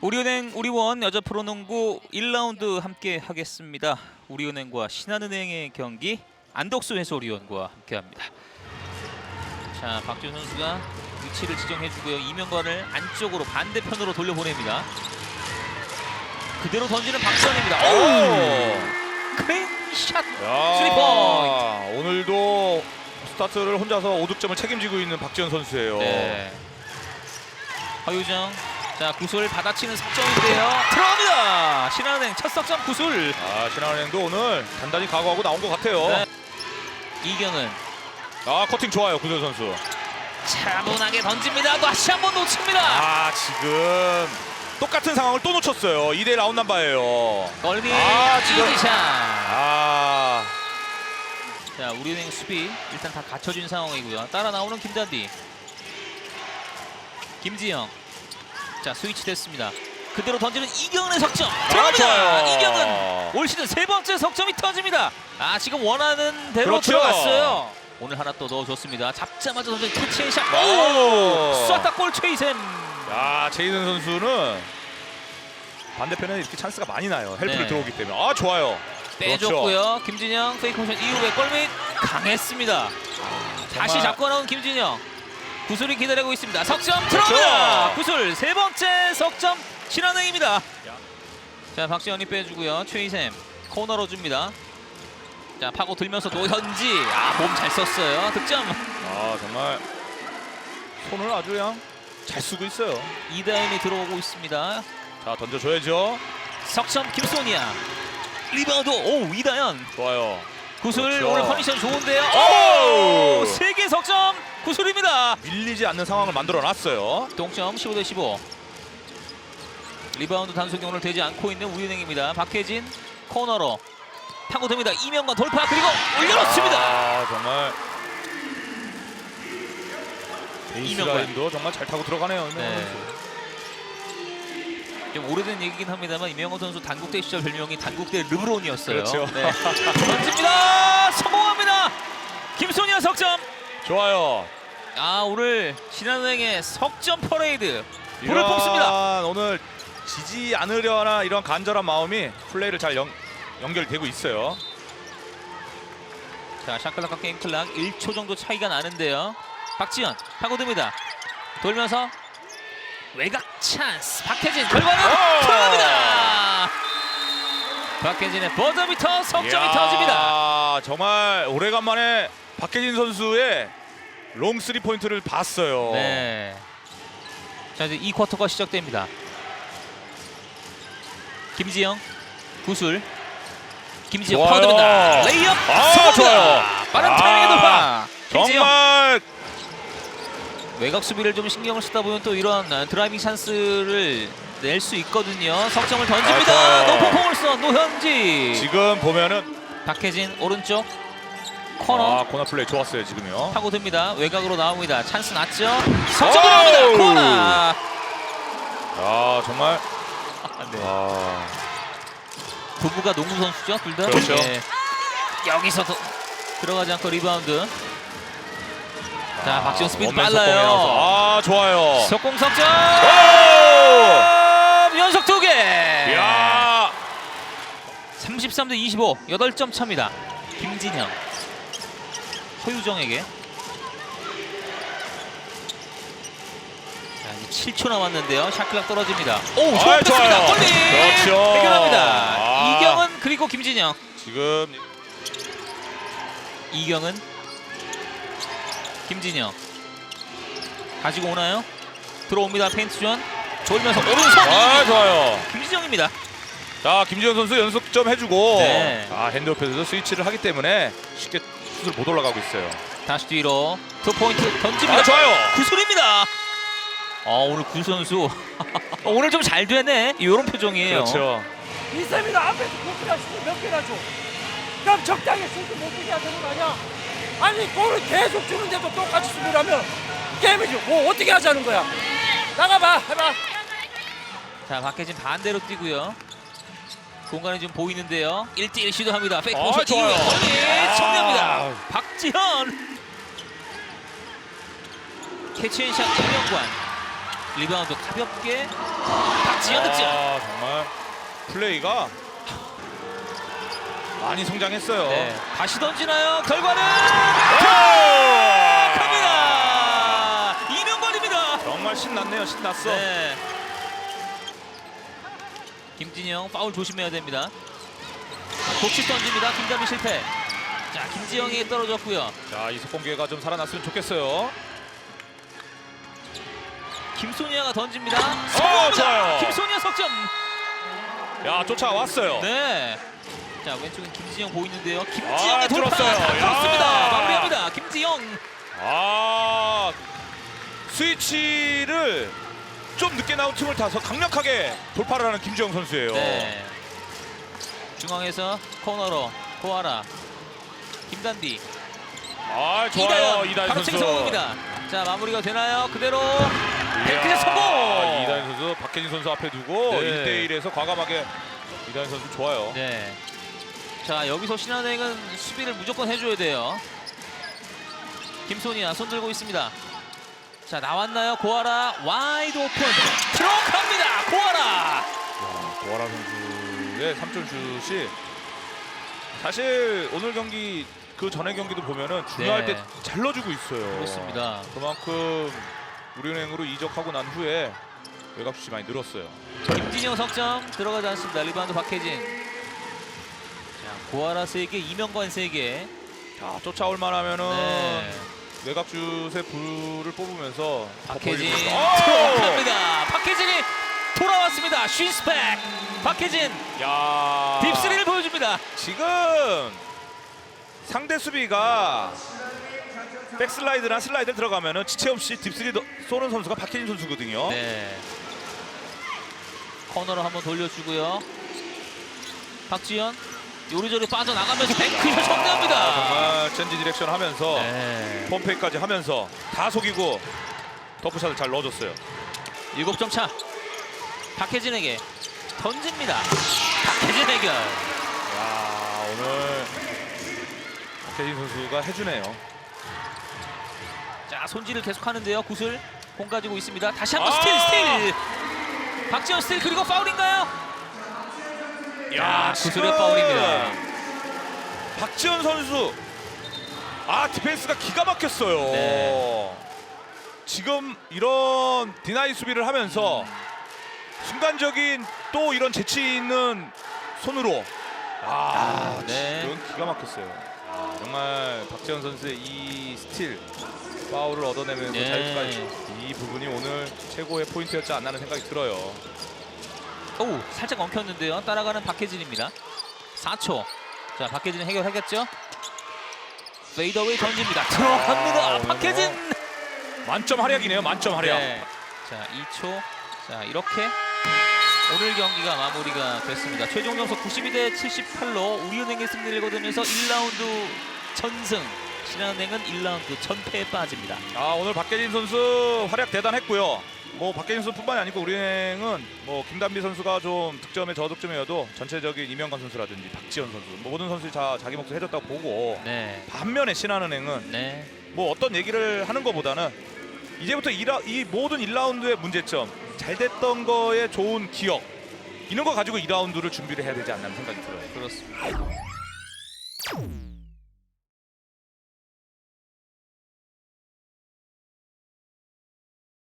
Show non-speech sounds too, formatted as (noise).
우리은행 우리원 여자 프로농구 1라운드 함께 하겠습니다. 우리은행과 신한은행의 경기 안덕수 해설위원과 함께합니다. 자 박준 선수가 위치를 지정해주고요. 이명관을 안쪽으로 반대편으로 돌려보냅니다. 그대로 던지는 박선입니다. 오! 크레인 샷. 야, 쓰리 포인트. 오늘도 스타트를 혼자서 5득점을 책임지고 있는 박지현 선수예요. 네. 허유정. 자 구슬 받아치는 석점인데요. 들어갑니다. 신한은행 첫 석점 구슬. 아, 신한은행도 오늘 단단히 각오하고 나온 것 같아요. 네. 이경은 아, 커팅 좋아요, 구현 선수. 차분하게 던집니다. 다시 한 번 놓칩니다. 아, 지금 똑같은 상황을 또 놓쳤어요. 2대 라운드 남바예요. 걸미 아, 이지샷. 아, 자 우리은행 수비 일단 다 갖춰진 상황이고요. 따라 나오는 김단디. 김지영. 자 스위치 됐습니다. 그대로 던지는 이경은의 석점 들어갑니다. 좋아요. 이경은 올 시즌 세 번째 석점이 터집니다. 아 지금 원하는 대로 그렇죠. 들어갔어요. 오늘 하나 또 넣어줬습니다. 잡자마자 던진 캐치앤샷. 오! 오! 쐈다 골 최이샘. 야, 제이든 선수는 반대편에 이렇게 찬스가 많이 나요. 헬프를 네. 들어오기 때문에. 아, 좋아요. 빼줬고요. 김진영 페이크 모션 이후에 골밑 강했습니다. 다시 정말- 잡고 나온 김진영. 구슬이 기다리고 있습니다. 석점. 들어갑니다. 구슬 세 번째 석점 신한은행입니다. 자 박지현이 빼주고요. 최희샘 코너로 줍니다. 자 파고 들면서 노현지 아 몸 잘 썼어요. 득점. 아, 정말 손을 아주 그냥 잘 쓰고 있어요. 이다현이 들어오고 있습니다. 자, 던져줘야죠. 석점 김소니아. 리바우드 오 이다현 좋아요. 구슬 그렇죠. 오늘 컨디션 좋은데요. 오! 오! 세개 석점 구슬입니다. 밀리지 않는 상황을 만들어 놨어요. 동점 15 대 15. 리바운드 단속이 오늘 되지 않고 있는 우리은행입니다. 박혜진 코너로 파고듭니다. 이명관 돌파 그리고 올려놓습니다. 아, 정말 이명관. 베이스라인도 정말 잘 타고 들어가네요. 이명관 네. 선수. 좀 오래된 얘기긴 합니다만 이명관 선수 단국대 시절 별명이 단국대 르브론이었어요. 그렇죠. 네. (laughs) 던집니다. 성공합니다. 김소니아 석점. 좋아요. 아 오늘 신한은행의 석점 퍼레이드 불을 이런 뽑습니다. 오늘 지지 않으려나 이런 간절한 마음이 플레이를 잘 연, 연결되고 있어요. 자 샤클락과 게임 클락 1초 정도 차이가 나는데요 박지현 파고듭니다 돌면서 외곽 찬스 박혜진 결과는 오! 들어갑니다 박혜진의 버저비터 석점이 이야, 터집니다 정말 오래간만에 박혜진 선수의 롱 쓰리 포인트를 봤어요. 네. 자 이제 2쿼터가 시작됩니다 김지영 구슬 김지영 좋아요. 파고듭니다 레이업 아, 성공입니다 좋아요. 빠른 아, 타이밍의 돌파 김지영 정말 외곽 수비를 좀 신경을 쓰다 보면 또 이런 어, 드라이빙 찬스를 낼 수 있거든요. 석점을 던집니다. 아. 높은 공을 써 노현지. 지금 보면은 박혜진 오른쪽 코너 아, 코너 플레이 좋았어요 지금요. 파고듭니다. 외곽으로 나옵니다. 찬스 났죠. 석점. 들어갑니다. 코너. 아 정말 네. 아, 부부가 농구 선수죠, 둘 다. 그렇죠. 예. 여기서 도 들어가지 않고 리바운드. 자, 박지원 스피드 원맨 빨라요. 속공이라서. 아 좋아요. 속공 석점. 오! 연속 두 개. 야33 대 25, 8점 차입니다. 김진영, 허유정에게. 자, 이제 7초 남았는데요. 샤클락 떨어집니다. 오, 좋아 아이, 뺐습니다. 좋아요. 골리 그렇죠. 해결합니다. 아. 이경은 그리고 김진영. 지금 이경은 김진영 가지고 오나요? 들어옵니다. 페인트 존 돌면서 오른손 아 좋아요. 김진영입니다. 자 김지현 선수 연속점 해주고 네. 아 핸드오프에서도 스위치를 하기 때문에 쉽게 슛을 못 올라가고 있어요. 다시 뒤로 투 포인트 던집니다. 아 좋아요. 구슬입니다. 어, 오늘 구 선수 (laughs) 오늘 좀 잘 되네. 이런 표정이에요. 그렇죠. 이쌤이나 앞에서 몇 개나 줘. 그럼 적당히 슛을 못 뛰게 하는 거 아니야? 아니 골을 계속 주는데도 똑같이 수비를 하면 게임이죠. 뭐 어떻게 하자는 거야? 나가봐, 해봐. 자, 박혜진 반대로 뛰고요. 공간이 좀 보이는데요. 1대1 시도합니다. 페이크 아, 모션 좋아요. 이후에 멀리 아. 정리합니다. 박지현 캐치앤샷 김영관 리바운드 가볍게 박지현 득점. 아, 정말 플레이가 많이 성장했어요. 네, 다시 던지나요? 결과는 오! 갑니다. 이명관입니다. 정말 신났네요. 신났어. 네. 김진영 파울 조심해야 됩니다. 독식 던집니다. 김담비 실패. 자, 김지영이 떨어졌고요. 자, 이 속공 기회가 좀 살아났으면 좋겠어요. 김소니아가 던집니다. 성공합니다. 좋아요. 김소니아 석점. 야, 쫓아왔어요. 네. 자, 왼쪽엔 김지영 보이는데요. 아, 김지영의 돌파 들었어요. 잘 야. 들었습니다. 마무리합니다. 김지영. 아, 스위치를 좀 늦게 나온 틈을 타서 강력하게 돌파를 하는 김지영 선수예요. 네. 중앙에서 코너로 고아라. 김단비. 아, 좋아요. 이다연. 이다연 바로 선수. 책 성공입니다. 자, 마무리가 되나요? 그대로 이야, 성공. 이다현 선수 박혜진 선수 앞에 두고 네. 1대 1에서 과감하게 이다현 선수 좋아요. 네. 자, 여기서 신한은행은 수비를 무조건 해줘야 돼요. 김소니아 손 들고 있습니다. 자, 나왔나요? 고아라 와이드 오픈 들어갑니다. 고아라. 야, 고아라 선수의 3점 슛이 사실 오늘 경기 그 전에 경기도 보면은 중요할 네. 때잘 넣어주고 있어요. 그렇습니다. 그만큼 우리은행으로 이적하고 난 후에 외곽 슛이 많이 늘었어요. 김진영 석점 들어가지 않습니다. 리바운드 박혜진. 자, 고아라 3개, 이명관 3개. 자, 쫓아올 만하면은 네. 외곽 슛에 불을 뽑으면서 더 박혜진! 들어갑니다. 박혜진이 돌아왔습니다. 쉰스펙. 박혜진 야, 딥스리를 보여줍니다. 지금 상대 수비가 백슬라이드나 슬라이드 들어가면은 지체 없이 딥스리 더- 쏘는 선수가 박혜진 선수거든요. 네. 코너로 한번 돌려주고요. 박지현 요리조리 빠져나가면서 뱅크샷 아, 정리합니다. 정말 젠지 디렉션 하면서 네. 펌페이까지 하면서 다 속이고 더프샷을 잘 넣어줬어요. 7점 차. 박혜진에게 던집니다. 박혜진 해결. 야 오늘 박혜진 선수가 해주네요. 자 손질을 계속하는데요. 구슬 공 가지고 있습니다. 다시 한번 아! 스틸 스틸. 박지현 스틸 그리고 파울인가요? 야, 구슬의 지금 파울입니다. 박지현 선수 아 디펜스가 기가 막혔어요. 네. 지금 이런 디나이 수비를 하면서 순간적인 또 이런 재치 있는 손으로 아, 네. 지금 기가 막혔어요. 아, 정말 박지현 선수의 이 스틸 파울을 얻어내면서 네. 자유까지 이 부분이 오늘 최고의 포인트였지 않나 하는 생각이 들어요. 오 살짝 엉켰는데요. 따라가는 박혜진입니다. 4초. 자 박혜진 해결하겠죠? 페이더웨이 던집니다. 들어갑니다. 아, 오늘 박혜진. 만점 활약이네요. 만점 활약. 네. 자 2초. 자 이렇게 오늘 경기가 마무리가 됐습니다. 최종 점수 92대 78로 우리은행의 승리를 거두면서 1라운드 전승. 신한은행은 1라운드 전패에 빠집니다. 아 오늘 박계진 선수 활약 대단했고요. 뭐 박계진 선수뿐만이 아니고 우리은행은 뭐 김단비 선수가 좀 득점에 저득점이어도 전체적인 이명관 선수라든지 박지현 선수 뭐 모든 선수들이 다 자기 몫을 해줬다고 보고 네. 반면에 신한은행은 네. 뭐 어떤 얘기를 하는 것보다는 이제부터 이라, 이 모든 1라운드의 문제점 잘 됐던 거에 좋은 기억 이런 거 가지고 2라운드를 준비를 해야 되지 않나 생각이 들어요. 그렇습니다.